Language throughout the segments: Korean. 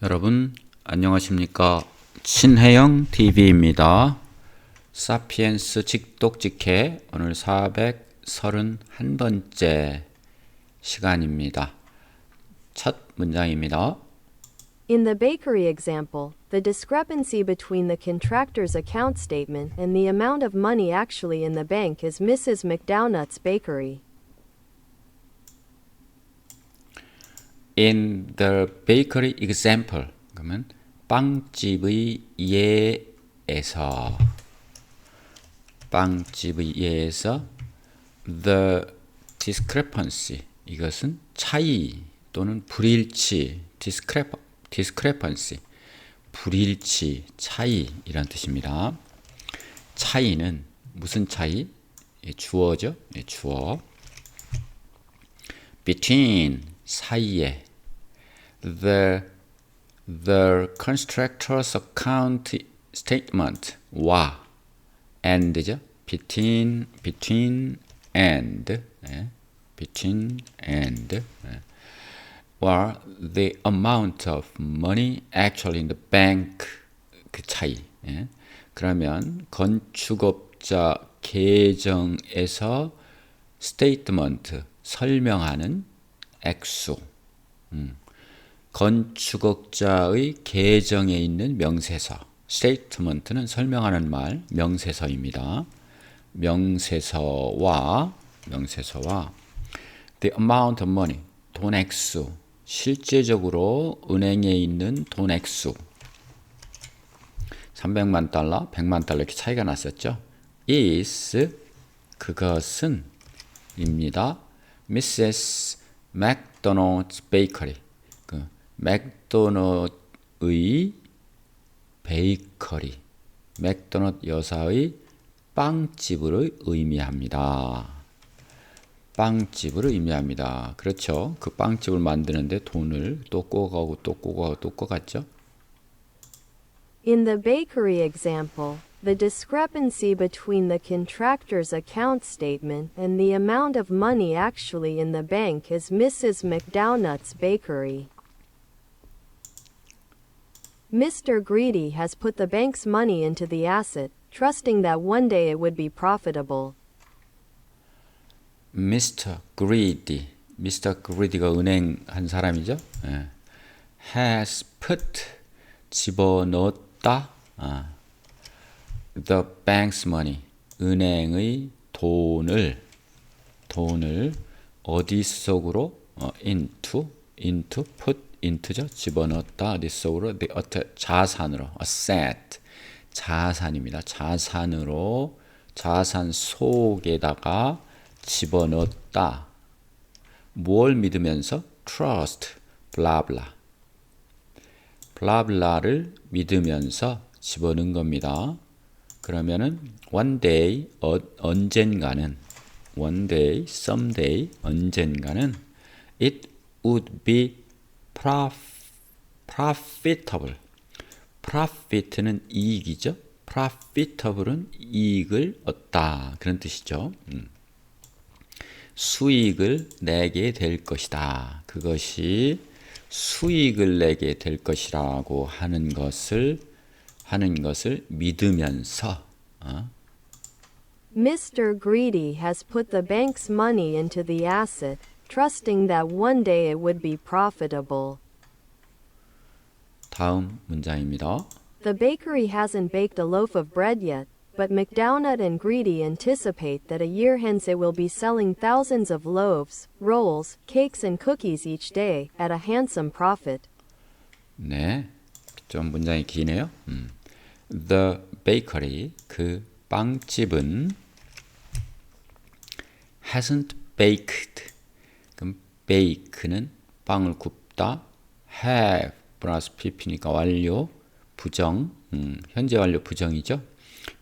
여러분 안녕하십니까 신혜영 TV입니다. 사피엔스 직독직해 오늘 431번째 시간입니다. 첫 문장입니다. In the bakery example, the discrepancy between the contractor's account statement and the amount of money actually in the bank is Mrs. McDonought's bakery. In the bakery example 그러면 빵집의 예에서 빵집의 예에서 the discrepancy 이것은 차이 또는 불일치 discrep discrepancy 불일치 차이 이란 뜻입니다. 차이는 무슨 차이? 예, 주어죠. 예, 주어. between 사이에 the the constructor's account statement와 and죠. between between and 예, between and 예. or the amount of money actually in the bank 그 차이. 예. 그러면 건축업자 계정에서 스테이트먼트 설명하는 액수. 음. 건축업자의 계정에 있는 명세서. 스테이트먼트는 설명하는 말, 명세서입니다. 명세서와 명세서와 the amount of money 돈 액수 실제적으로 은행에 있는 돈 액수 300만 달러, 100만 달러 이렇게 차이가 났었죠. is 그것은 입니다. Mrs. McDonald's Bakery 그 맥도넛의 베이커리 맥도넛 여사의 빵집을 의미합니다. 빵집을 의미합니다. 그렇죠. 그 빵집을 만드는데 돈을 또 꼬가고 또 꼬가고 또 꼬갔죠. In the bakery example, the discrepancy between the contractor's account statement and the amount of money actually in the bank is Mrs. McDonought's bakery. Mr. Greedy has put the bank's money into the asset, trusting that one day it would be profitable. Mr. Greedy, Mr. Greedy가 은행 한 사람이죠. 예. has put 집어넣었다. 아. The bank's money, 은행의 돈을 돈을 어디 속으로 어, into, into, put into죠. 집어넣었다. 속으로 the asset, 자산으로 asset 자산입니다. 자산으로 자산 속에다가 집어넣었다. 뭘 믿으면서? trust, 블라블라. 블라블라를 믿으면서 집어넣은 겁니다. 그러면은 one day, 어, 언젠가는 one day, someday, 언젠가는 it would be profitable. profit는 이익이죠. profitable은 이익을 얻다. 그런 뜻이죠. 음. 수익을 내게 될 것이다. 그것이 수익을 내게 될 것이라고 하는 것을 하는 것을 믿으면서 어? Mr. Greedy has put the bank's money into the asset, trusting that one day it would be profitable. 다음 문장입니다. The bakery hasn't baked a loaf of bread yet, but McDonough and Greedy anticipate that a year hence it will be selling thousands of loaves, rolls, cakes, and cookies each day at a handsome profit. 네, 좀 문장이 기네요. 음. The bakery 그 빵집은 hasn't baked. 그럼 bake는 빵을 굽다. have 플러스 pp니까 완료 부정 음, 현재 완료 부정이죠.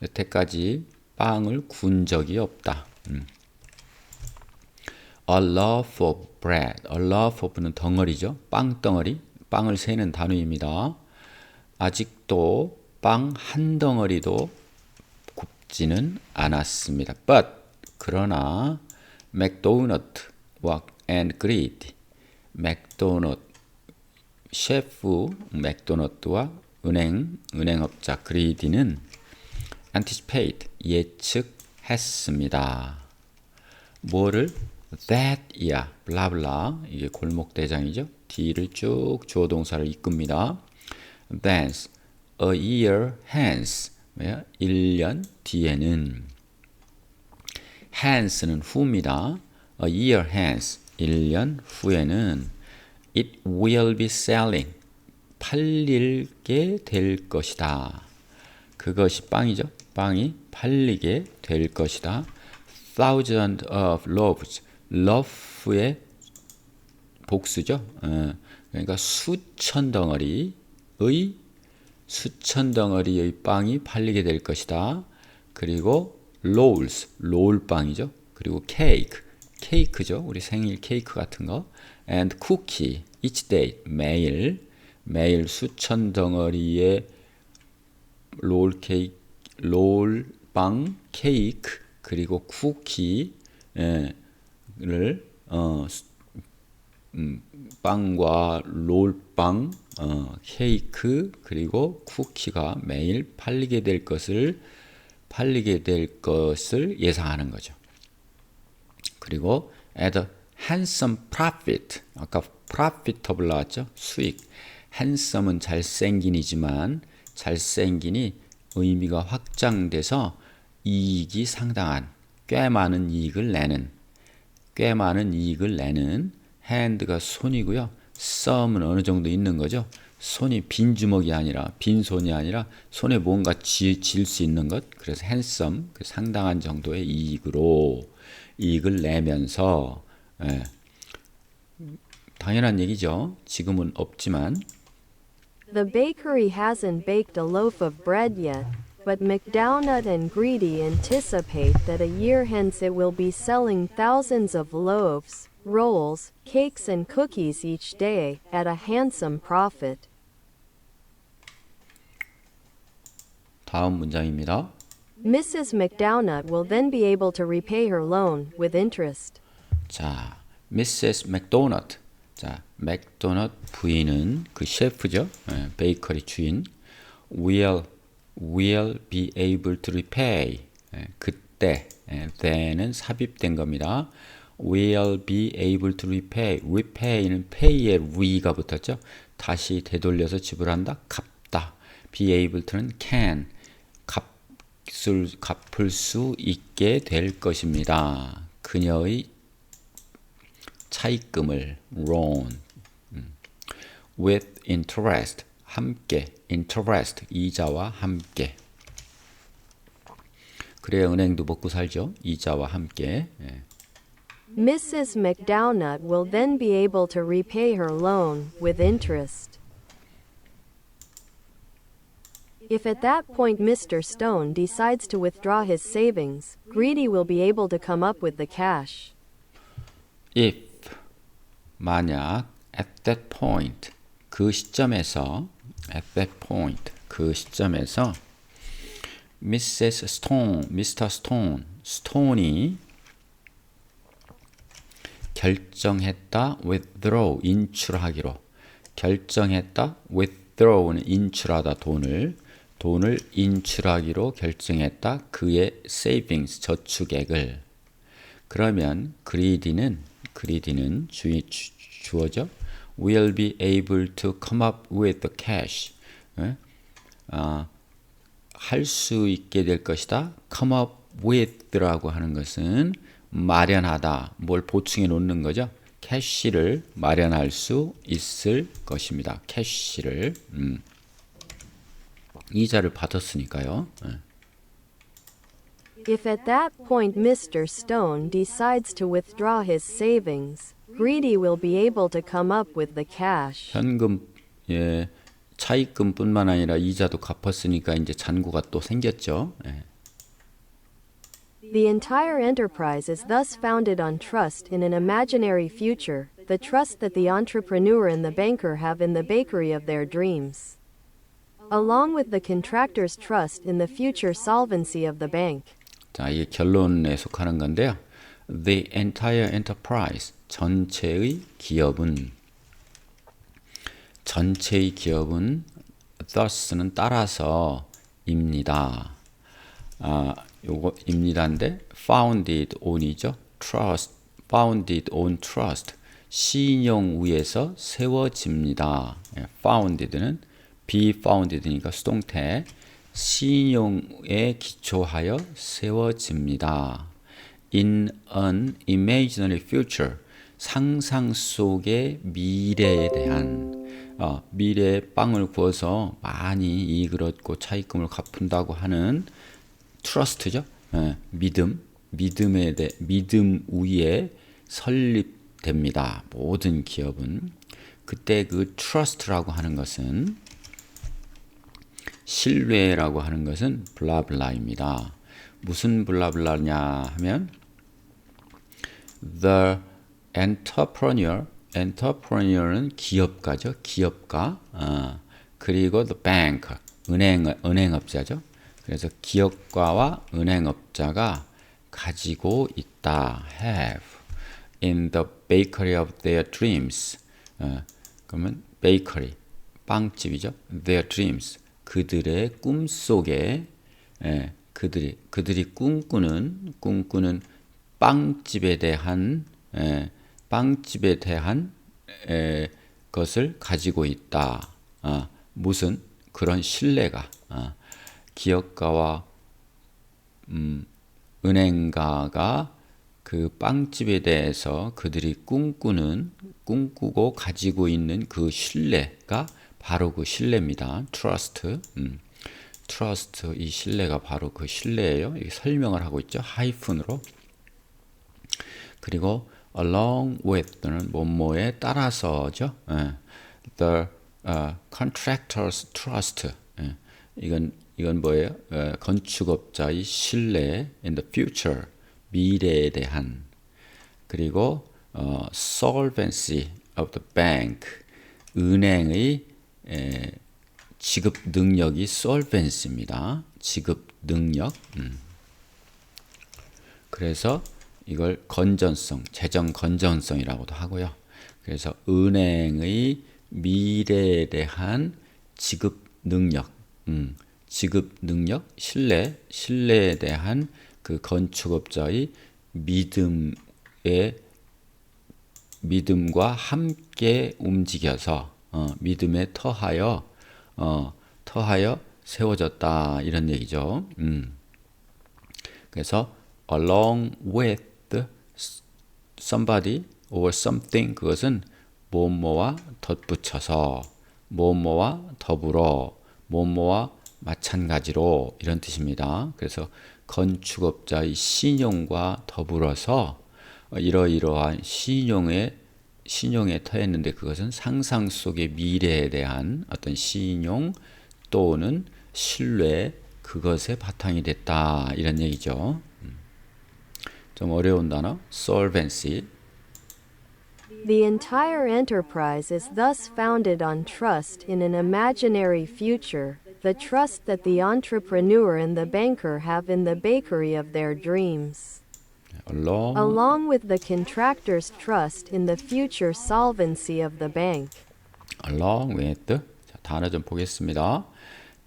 여태까지 빵을 군 적이 없다. 음. A loaf of bread. A loaf of는 덩어리죠. 빵 덩어리. 빵을 세는 단위입니다. 아직도 빵 한 덩어리도 굽지는 않았습니다. But 그러나 맥도넛 와 and greed 맥도넛 셰프 맥도너트와 은행 은행업자 그레이디는 anticipate 예측했습니다. 뭐를 that이야 블라블라 이게 골목 대장이죠. D를 쭉 주어 동사를 이끕니다. Thence a year hence 뭐야? 1년 뒤에는 hence는 후입니다. A year hence 1년 후에는 it will be selling 팔리게 될 것이다. 그것이 빵이죠. 빵이 팔리게 될 것이다. thousand of loaves. loaf의 복수죠. 어, 그러니까 수천 덩어리의 수천 덩어리의 빵이 팔리게 될 것이다. 그리고 rolls, 롤 빵이죠. 그리고 cake, 케이크죠. 우리 생일 케이크 같은 거. and cookie, each day, 매일 매일 수천 덩어리의 롤 케이크, 롤빵, 케이크 그리고 쿠키를 어, 음, 빵과 롤빵, 어, 케이크 그리고 쿠키가 매일 팔리게 될 것을 팔리게 될 것을 예상하는 거죠. 그리고 at handsome profit. 아까 profitable 나왔죠? 수익. handsome은 잘생긴이지만 잘생긴이 의미가 확장돼서 이익이 상당한 꽤 많은 이익을 내는 꽤 많은 이익을 내는 hand가 손이고요. some은 어느 정도 있는 거죠? 손이 빈 주먹이 아니라 빈 손이 아니라 손에 뭔가 질 수 있는 것. 그래서 handsome 그 상당한 정도의 이익으로 이익을 내면서 예, 당연한 얘기죠. 지금은 없지만 The bakery hasn't baked a loaf of bread yet, but McDonough and Greedy anticipate that a year hence it will be selling thousands of loaves, rolls, cakes, and cookies each day at a handsome profit. 다음 문장입니다. Mrs. McDonough will then be able to repay her loan with interest. 자, Mrs. 맥도넛. 자, 맥도넛 부인은 그 셰프죠. 예, 베이커리 주인. will will be able to repay. 예, 그때 예, then은 삽입된 겁니다. will be able to repay. repay는 pay에 re가 붙었죠. 다시 되돌려서 지불한다. 갚다. be able to는 can. 갚을, 갚을 수 있게 될 것입니다. 그녀의 차입금을 loan 음. with interest 함께 interest 이자와 함께 그래야 은행도 먹고 살죠 이자와 함께 예. Mrs. McDonough will then be able to repay her loan with interest. If at that point Mr. Stone decides to withdraw his savings, Greedy will be able to come up with the cash. if 만약 at that point 그 시점에서 at that point 그 시점에서 Mrs. Stone, Mr. Stone, Stone이 결정했다 withdraw 인출하기로 결정했다 withdraw는 인출하다 돈을 돈을 인출하기로 결정했다 그의 savings 저축액을 그러면 greedy는 greedy는 주, 주, 주어죠 will be able to come up with the cash 예? 아, 할수 있게 될 것이다. come up with라고 하는 것은 마련하다, 뭘 보충해 놓는 거죠. 캐시를 마련할 수 있을 것입니다. 캐시를 음. 이자를 받았으니까요. 예. If at that point Mr. Stone decides to withdraw his savings, Greedy will be able to come up with the cash. 현금 예, 차입금뿐만 아니라 이자도 갚았으니까 이제 잔고가 또 생겼죠. 예. The entire enterprise is thus founded on trust in an imaginary future, the trust that the entrepreneur and the banker have in the bakery of their dreams. Along with the contractor's trust in the future solvency of the bank. 자, 이게 결론에 속하는 건데요. The entire enterprise 전체의 기업은 전체의 기업은 thus는 따라서입니다. 아, 요거 입니다인데 founded on이죠. trust, founded on trust. 신용 위에서 세워집니다. 예, founded는 be founded니까 수동태. 신용에 기초하여 세워집니다. In an imaginary future. 상상 속의 미래에 대한 어, 미래에 빵을 구워서 많이 이익을 얻고 차익금을 갚는다고 하는 트러스트죠. 예, 믿음, 믿음에 대 믿음 위에 설립됩니다. 모든 기업은 그때 그 트러스트라고 하는 것은 신뢰라고 하는 것은 블라블라입니다. 무슨 블라블라냐 하면 the entrepreneur, entrepreneur는 기업가죠. 기업가. 어, 그리고 the bank, 은행 은행업자죠. 그래서 기업가와 은행업자가 가지고 있다. have in the bakery of their dreams. 어, 그러면 bakery 빵집이죠. their dreams 그들의 꿈 속에 예, 그들이 그들이 꿈꾸는 꿈꾸는 빵집에 대한 에, 빵집에 대한 에, 것을 가지고 있다. 아, 무슨 그런 신뢰가 아, 기업가와 음, 은행가가 그 빵집에 대해서 그들이 꿈꾸는 꿈꾸고 가지고 있는 그 신뢰가 바로 그 신뢰입니다. trust. 음. 트러스트 이 신뢰가 바로 그 신뢰예요. 이 설명을 하고 있죠. 하이픈으로. 그리고 along with는 뭐뭐에 따라서죠. 예. The uh, contractor's trust. 예. 이건 이건 뭐예요? 예, 건축업자의 신뢰 in the future 미래에 대한 그리고 어, solvency of the bank 은행의 에, 지급 능력이 solvency입니다. 지급 능력. 음. 그래서 이걸 건전성, 재정 건전성이라고도 하고요. 그래서 은행의 미래에 대한 지급 능력, 음, 지급 능력, 신뢰, 신뢰에 대한 그 건축업자의 믿음의 믿음과 함께 움직여서 어, 믿음에 터하여 어, 터하여 세워졌다 이런 얘기죠. 음. 그래서 along with somebody or something 그것은 뭐뭐와 덧붙여서 뭐뭐와 더불어 뭐뭐와 마찬가지로 이런 뜻입니다. 그래서 건축업자의 신용과 더불어서 이러이러한 신용의 신용에 터했는데 그것은 상상 속의 미래에 대한 어떤 신용 또는 신뢰 그것에 바탕이 됐다 이런 얘기죠. 좀 어려운 단어 solvency The entire enterprise is thus founded on trust in an imaginary future, the trust that the entrepreneur and the banker have in the bakery of their dreams. Along along with the contractor's trust in the future solvency of the bank. along with 자, 단어 좀 보겠습니다.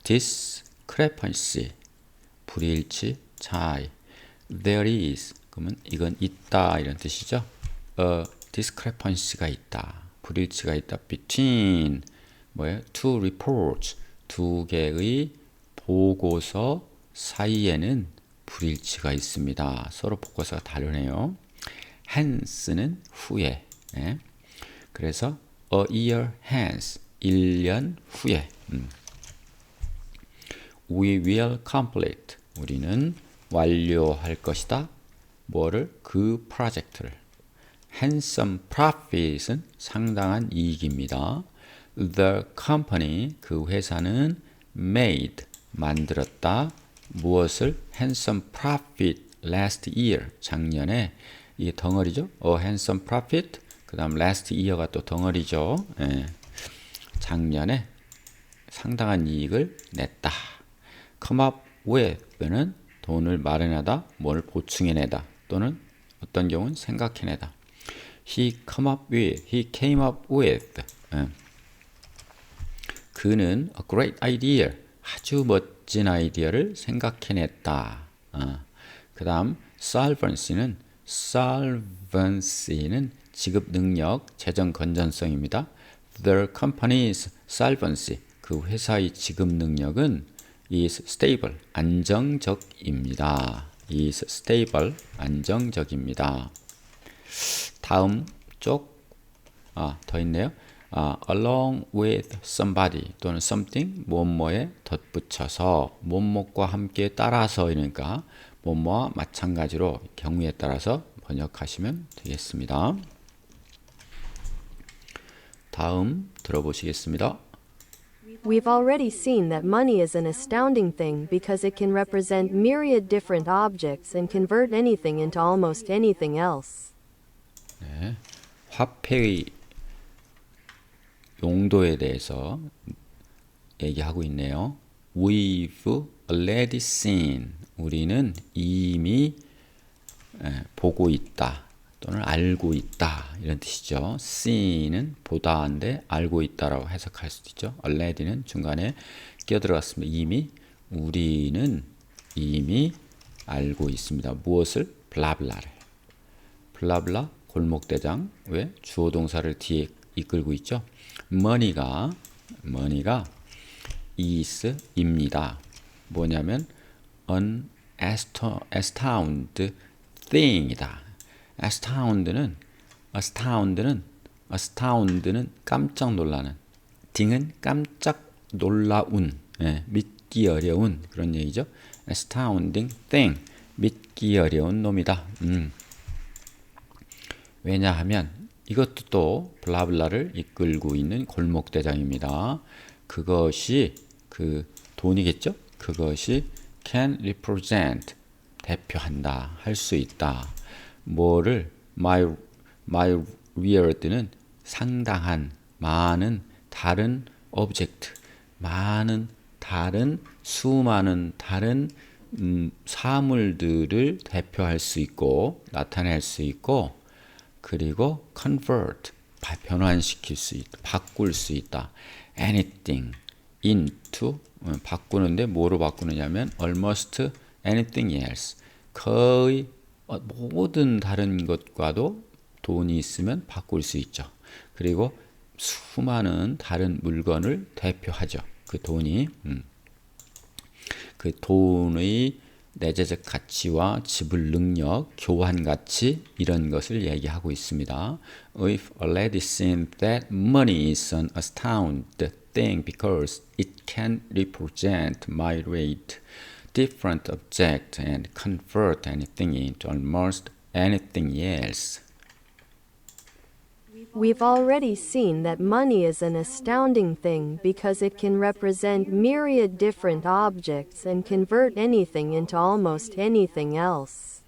discrepancy 불일치 차이 there is 그러면 이건 있다 이런 뜻이죠. 어 discrepancy가 있다 불일치가 있다 between 뭐예요? two reports 두 개의 보고서 사이에는 불일치가 있습니다. 서로 보고서가 다르네요. hence는 후에 예. 그래서 a year hence 1년 후에 음. we will complete 우리는 완료할 것이다. 뭐를 그 프로젝트를 handsome profit은 상당한 이익입니다. The company 그 회사는 made 만들었다. 무엇을 handsome profit last year 작년에 이 덩어리죠. a handsome profit 그다음 last year가 또 덩어리죠. 예. 작년에 상당한 이익을 냈다. come up with는 돈을 마련하다, 뭘 보충해내다 또는 어떤 경우는 생각해내다. He come up with, he came up with. 예. 그는 a great idea. 아주 멋 진 아이디어를 생각해냈다. 어. 그 다음 solvency는 solvency는 지급 능력, 재정 건전성입니다. The company's solvency, 그 회사의 지급 능력은 is stable, 안정적입니다. is stable, 안정적입니다. 다음 쪽, 아, 더 있네요. 아, along with somebody 또는 something, 뭐뭐에 덧붙여서, 뭐뭐과 함께 따라서 이니까 뭐뭐와 마찬가지로 경우에 따라서 번역하시면 되겠습니다. 다음 들어보시겠습니다. We've already seen that money is an astounding thing because it can represent myriad different objects and convert anything into almost anything else. 화폐의 용도에 대해서 얘기하고 있네요. We've already seen. 우리는 이미 에, 보고 있다 또는 알고 있다 이런 뜻이죠. see는 보다인데 알고 있다라고 해석할 수도 있죠. already는 중간에 끼어들어갔습니다. 이미 우리는 이미 알고 있습니다. 무엇을? 블라블라를. 블라블라 골목대장 왜 주어 동사를 뒤에 이끌고 있죠. Money가 money가 is입니다. 뭐냐면 an asto- astound thing이다. astound는 astound는 astound는 깜짝 놀라는 thing은 깜짝 놀라운 예, 믿기 어려운 그런 얘기죠. astounding thing 믿기 어려운 놈이다. 음. 왜냐하면 이것도 또 블라블라를 이끌고 있는 골목대장입니다. 그것이 그 돈이겠죠? 그것이 can represent 대표한다 할 수 있다. 뭐를 my my weird는 상당한 많은 다른 object 많은 다른 수많은 다른 음, 사물들을 대표할 수 있고 나타낼 수 있고 그리고 convert 바- 변환시킬 수 있다 바꿀 수 있다. anything into 어, 바꾸는데 뭐로 바꾸느냐면 almost anything else. 거의 어, 모든 다른 것과도 돈이 있으면 바꿀 수 있죠. 그리고 수많은 다른 물건을 대표하죠. 그 돈이. 음. 그 돈의 내재적 가치와 지불 능력, 교환 가치 이런 것을 얘기하고 있습니다. We've already seen that money is an astounding thing because it can represent my rate, different object and convert anything into almost anything else. We've already seen that money is an astounding thing because it can represent myriad different objects and convert anything into almost anything else.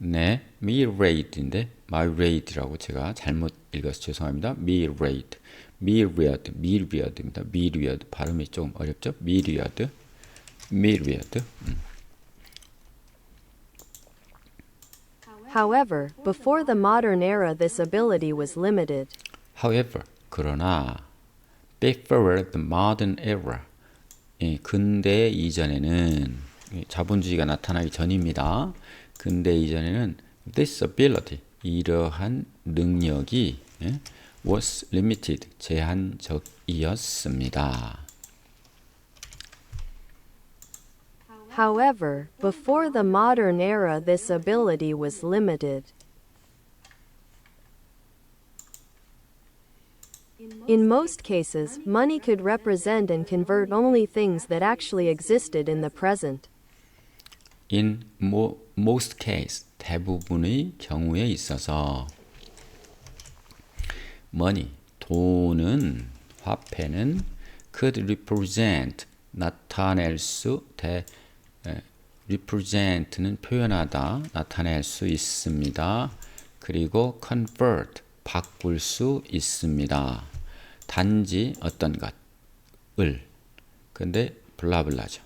네, me rate인데 my rate라고 제가 잘못 읽어서 죄송합니다. me rate, myriad, myriad입니다. myriad 발음이 좀 어렵죠? myriad, myriad. 음. However, before the modern era, this ability was limited. However, 그러나 before the modern era, 예, 근대 이전에는 예, 자본주의가 나타나기 전입니다. 근대 이전에는 this ability 이러한 능력이 예, was limited 제한적이었습니다. However, before the modern era, this ability was limited. In most cases, money could represent and convert only things that actually existed in the present. In mo, most case, 대부분의 경우에 있어서 money, 돈은, 화폐는 could represent, 나타낼 수, 대, 에, represent는 표현하다, 나타낼 수 있습니다. 그리고 convert, 바꿀 수 있습니다. 단지 어떤 것을, 근데 블라블라죠.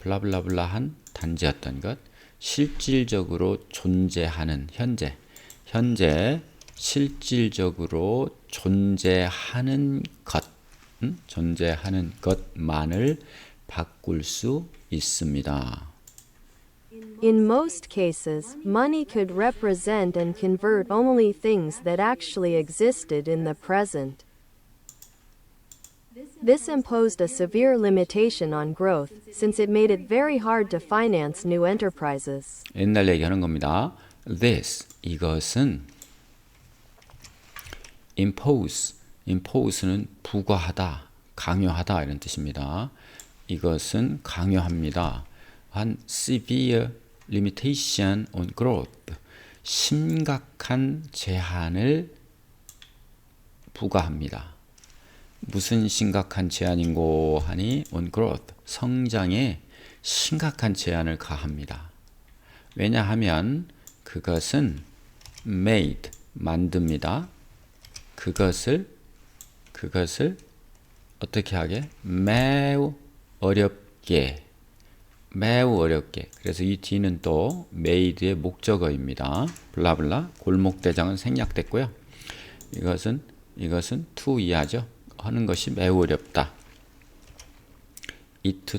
블라블라블라한 단지 어떤 것 실질적으로 존재하는 현재 현재 실질적으로 존재하는 것 음? 존재하는 것만을 바꿀 수 있습니다. In most cases, money could represent and convert only things that actually existed in the present. This imposed a severe limitation on growth, since it made it very hard to finance new enterprises. 옛날 얘기하는 겁니다. This 이것은 impose impose는 부과하다, 강요하다 이런 뜻입니다. 이것은 강요합니다. 한 severe limitation on growth 심각한 제한을 부과합니다. 무슨 심각한 제한인고 하니 on growth 성장에 심각한 제한을 가합니다. 왜냐하면 그것은 made 만듭니다. 그것을 그것을 어떻게 하게 매우 어렵게 매우 어렵게 그래서 이 뒤는 또 made의 목적어입니다. 블라블라 골목대장은 생략됐고요. 이것은 이것은 to 이하죠. 하는 것이 매우 어렵다.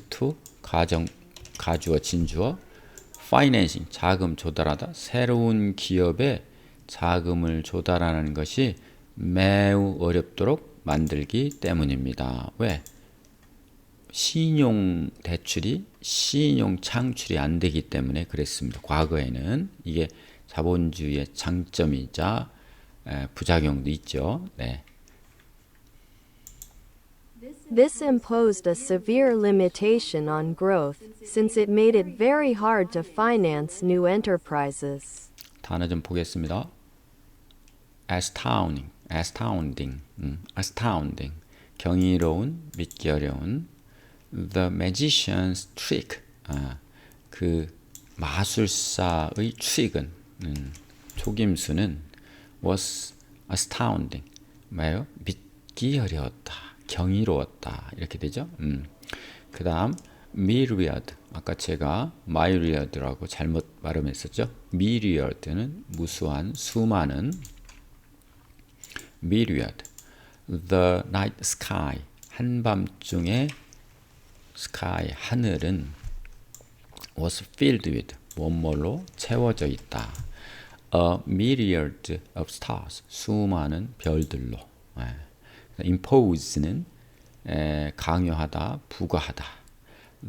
to 가정 가주어 진주어 financing 자금 조달하다 새로운 기업에 자금을 조달하는 것이 매우 어렵도록 만들기 때문입니다. 왜? 신용 대출이 신용 창출이 안 되기 때문에 그랬습니다. 과거에는 이게 자본주의의 장점이자 에, 부작용도 있죠. 네. This imposed a severe limitation on growth, since it made it very hard to finance new enterprises. 단어 좀 보겠습니다. astounding, astounding, 음, astounding, 경이로운, 믿기 어려운. The magician's trick, 아, 그 마술사의 트릭은, 음, 속임수는 was astounding, 뭐예요? 믿기 어려웠다, 경이로웠다 이렇게 되죠. 음. 그 다음 myriad, 아까 제가 myriad라고 잘못 발음했었죠. myriad는 무수한, 수많은 myriad. The night sky, 한밤중에 sky, 하늘은 was filled with, 뭐뭐로 채워져 있다. A myriad of stars, 수많은 별들로. 예. impose는 에, 강요하다, 부과하다.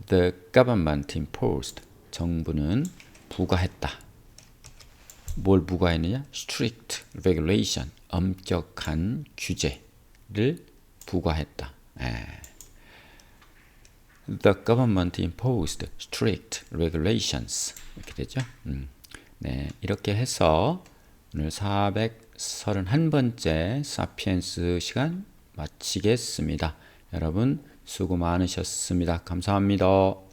The government imposed, 정부는 부과했다. 뭘 부과했느냐? strict regulation, 엄격한 규제를 부과했다. 에. The government imposed strict regulations. 이렇게 되죠. 음. 네, 이렇게 해서 오늘 431번째 사피엔스 시간 마치겠습니다. 여러분 수고 많으셨습니다. 감사합니다.